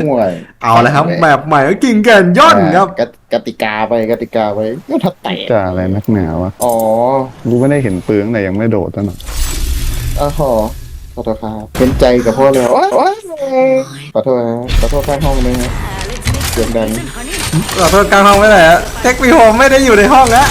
ห่วยเอาแล้วครับแบบใหม่ก็กิ่งแก่นย่อนครับกติกติกาไปกติกาไปก็ถ้าแตกจะอะไรนักหนาวะอ๋อรู้ไม่ได้เห็นปืนแต่ยังไม่โดดตั้งหน่อยอ้าวขอขอโทษครับเป็นใจกับพ่อเลยโอ๊ยโอ๊ยขอโทษนะขอโทษข้างห้องเลยนะเสียงดังขอโทษกลางห้องไม่ได้ฮะเทควีโฮมไม่ได้อยู่ในห้องแล้ว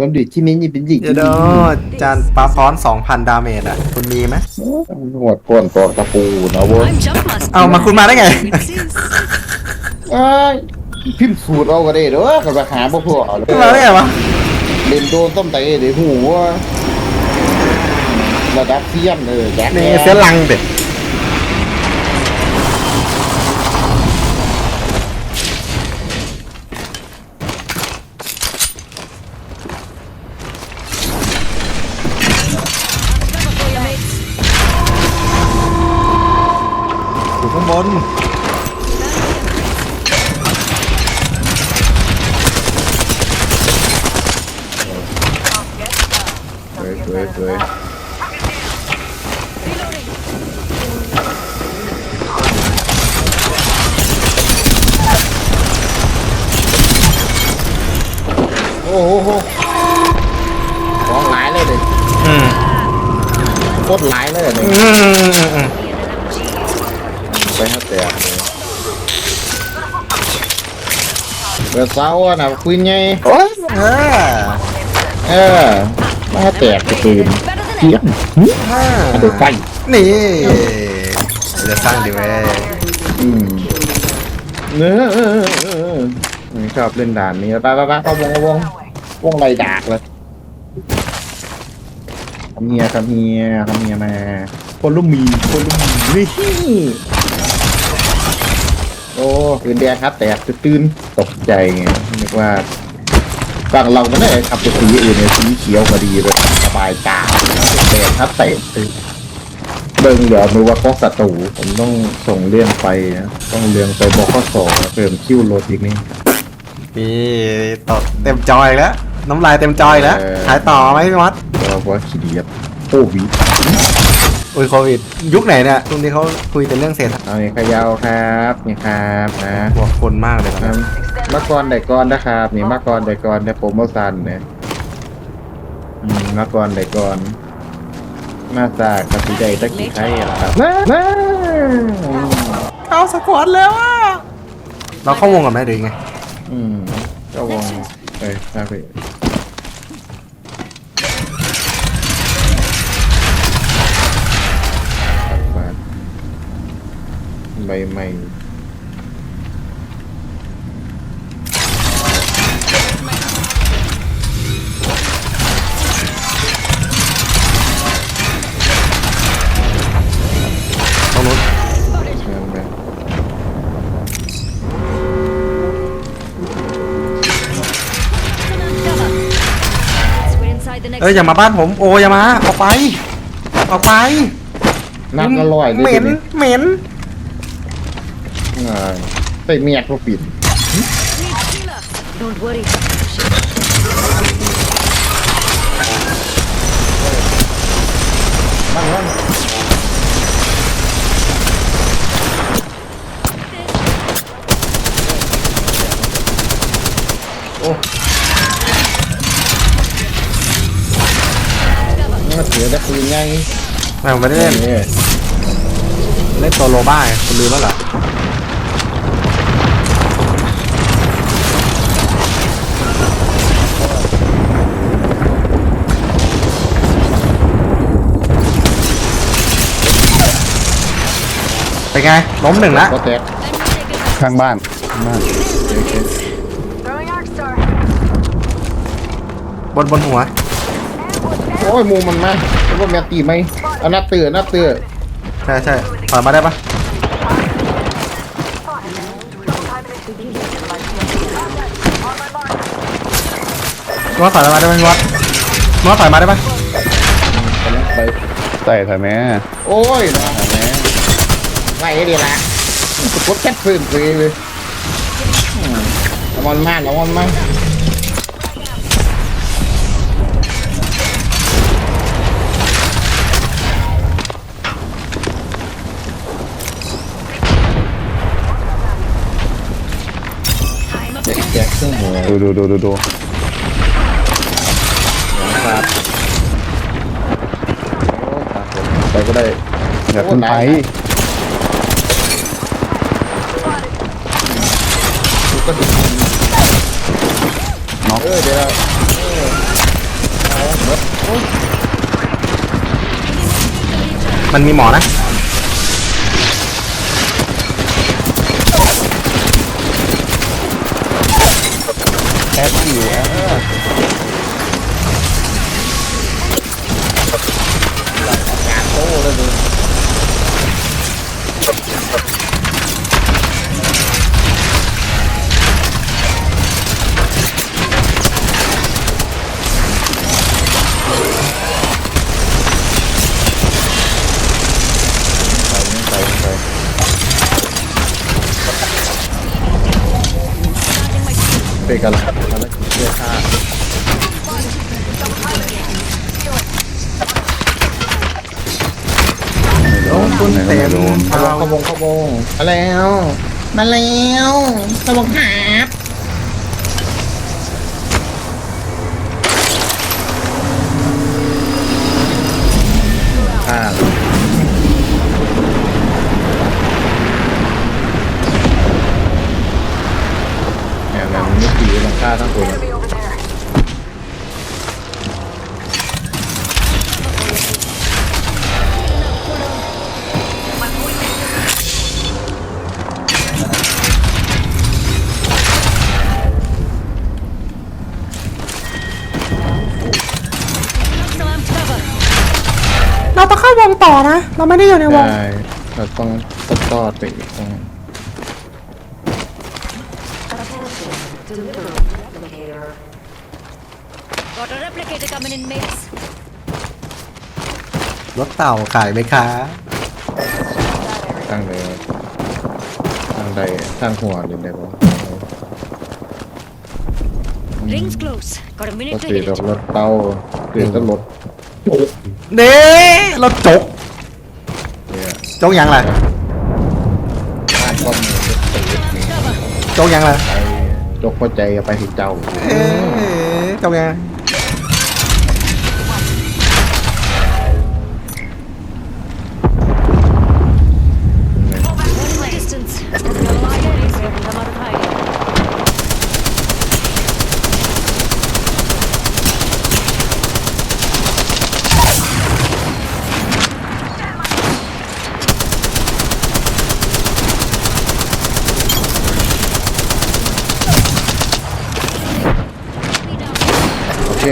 ความดีที่มิ้นยี่เป็นหญิงเดี๋ยวโดจานปลาซ้อน2,000ดาเมจอะ คุณมีไหมหัวก้นตัวตะปูนะเว้ย I'm jump master. เอามาคุณมาได้ไง เอ้ยพิมพ์สูตรเอาก็ได้เด้อกับราคาบ่พอเอาเลยคุณมาได้ไงวะเล่นโดนต้มไตเดี๋ยวหูว่าระดับเทียมเลยแจ็คนี่เสียลังเด็ด โอ้โหของหลายเลยดิอืมโคตรหลายเลยดิอืมอืมอืมไปฮะแต่เมื่อเช้าอะนะคุยไงโอ้ยเออเออมาแตกกระตือนเทียมอ่าดูไฟนี่จะสร้างดีเว้ยอืมเนื้อชอบเล่นด่านนี้ไปไปไปเข้าวงเข้าวง พวงไรดากเลยคำเฮียคำเฮียคำเฮียมาคนลุ่มมีคนลุ่มมีนี่โอ้ปืนแดงครับ แตกตื่นตกใจไงนึกว่าฝั่งเราไม่ได้ขับไปสีอื่นเนี่ยสีเขียวพอดีเลยสบายตาแดงครับแตกตื่นเบิ่งเดี๋ยวดูว่าก็ศัตรูผมต้องส่งเรื่องไปนะต้องเรื่องไปบอกข้อสองเติมคิวโรดอีกนี่มีตดเต็มจอยแล้ว น้ำลายเต็มจอยแล้ว เออ ขายต่อไหมพี่มัดเราว่าขี้เดียบโควิดอุ้ยโควิด ยุคไหนเนี่ยช่วงนี้เขาคุยแต่เรื่องเศรษฐกิจเอานี่ขยาวครับนี่ครับนะบวกคนมากเลยตอนนะนี้มาก่อนได้ก่อนนะครับนี่มาก่อนได้ก่อนได้โปรโมชั่นเนี่ยอืมมาก่อนได้ก่อนมาจากกสิได้ตะกี้ไข่อะครับนะนะเข้าสควอตแล้วอะเราเข้าวงกันไหมหรือยังไงอืมเจ้าวง เอ้ยครับพี่ครับใบใหม่ เอ้ยอย่ามาบ้านผมโอ้อย่ามาออกไปออกไปน้ำก็ลอยเลยเหม็นทีเหม็นอ่าใส่เมียกก็ปิด Don't worry. มันมัน มาเสือได้ปืนไงไม่ผมไม่ได้เล่นนี่เล่นตัวโลบ้าไงคุณลืมแล้วเหรอเป็นไงล้มหนึ่งละก็แตกข้างบ้านข้างบ้านบนบนหัว โอ้ยมูมันมาแล้วก็แมนตีไหมเอานัดเตือนัดเตือใช่ใช่ถอยมาได้ปะนวดถอยมาได้ไหมนวดนวดถอยมาได้ปะกำลังไปใส่ถ่ายแม่โอ้ยนะแม่ไล่ให้ดีละกดแค่พื้นฟรีเลยอืมเอามันมาเอามันมา เครื่องหัวดูดูดูดูดูครับโอ้ครับผมไปก็ได้อย่าขึ้นไปก็ถึงน็อกเออเดี๋ยวเออเอาหมดโอ้ยมันมีหมอนะ แอดอยู่แอดกาโต้เลยมึงไปไปไปไปกันละภารกิจเพื่อฆ่า ไม่โด โอ้ น คุณ ไหนก็ เต็ไม่มโดนเท้าขบงขบงมาแล้ว มาแล้วขบงหาบ เราต้องเข้าวงต่อนะ เราไม่ได้อยู่ในวง ได้เราต้องต้องตอดไปอีกต้อง Got a replicator coming in, mates. รถเต่าขายไหมคะ ตั้งเลยตั้งใดตั้งหัวเลยได้ปะ Rings close. Got a ก็ minute to ตี hit ดอก it. รถเต้าเกิดก็รถ เด้รถจกเนี่ยจกยังล่ะบ้านก็มีรถตีนี่ Cover. จกยังล่ะไปยกหัวใจไปที่เจ้าเอ๊ะจกยัง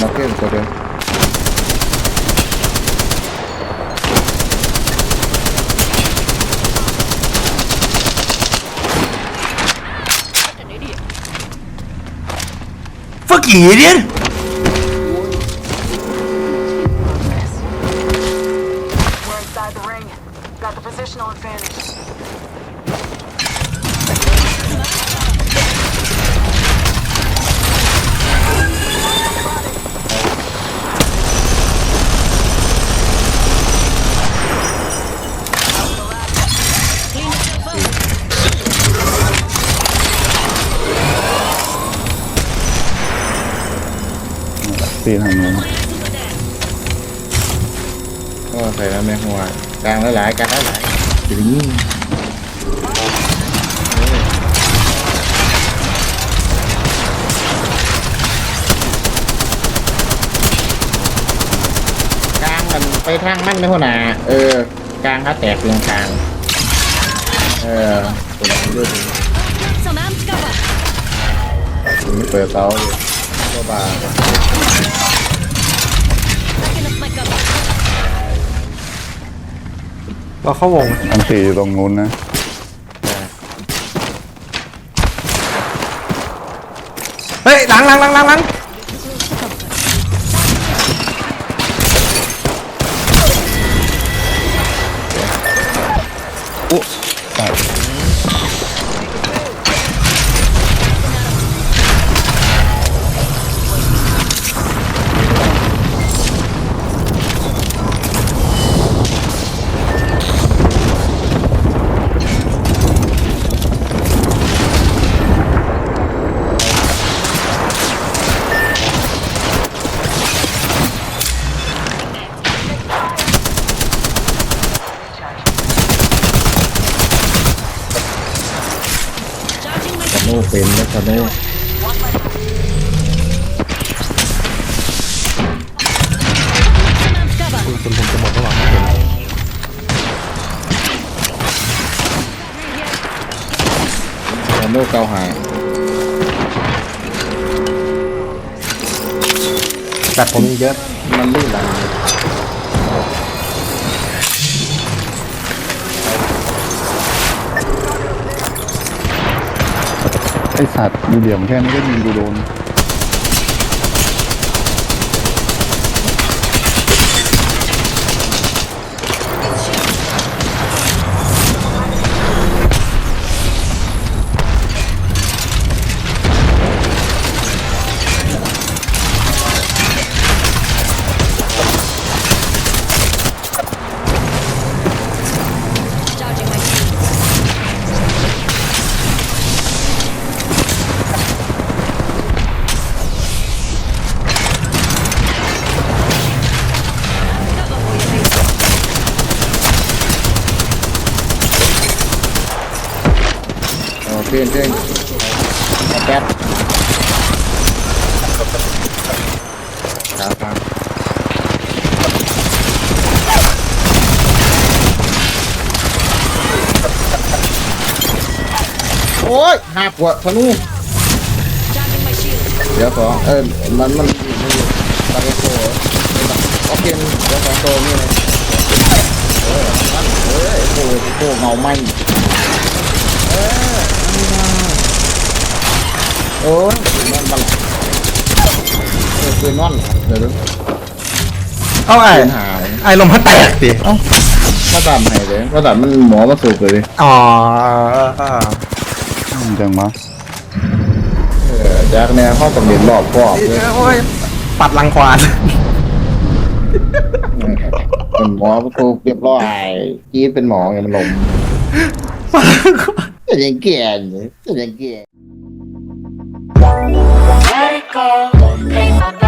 okay okay okay Fucking idiot! We're inside the ring. Got the positional advantage. ตีทางนู้นก็ใส่แล้วแม่หัวกลางแล้หลายกลางแล้หลายถึงกลางมันไปทางมันไม่หัวหนาเออกลางถ้าแตกเพียงกลางเออตัวนี้ด้วยไม่เปิดเตาเลย ราเข้าวงอันสี่อยู่ตรงนู้นนะ เฮ้ยหลังหลังหลังหลังหลัง คุณคุณผมจะหมดระหว่างไม่เห็นคาโน่เกาหายแต่ผมยังเยอะ มันลื่นไหล ไอสัตว์ดูเดี่ยวแค่นี้ก็ยิงกูโดน เคเพื่อนแป๊บครับครับโอ้ยหักว่ะพนุเดี๋ยวขอเออมันมันมันตาเกโตโอเคเดี๋ยวขอโตนี่เลยเออมันเออโอ้โหเงาไหมเออ โอ้ยมันบังเออคือนอนเดี๋ยวเอาไอ้หายไอ้ลมพัดแตกดิมาตามไหนเลยมาตามมันหมอมาสูบเลยอ๋อจังวะเออจากแนวห้องกับเด็นรอบครอบเลยโอ้ยปัดรังควานเป็นหมอมาสูเรียบร้อยกีดเป็นหมอไงมันลมปัดรังคว Let it go, let it go.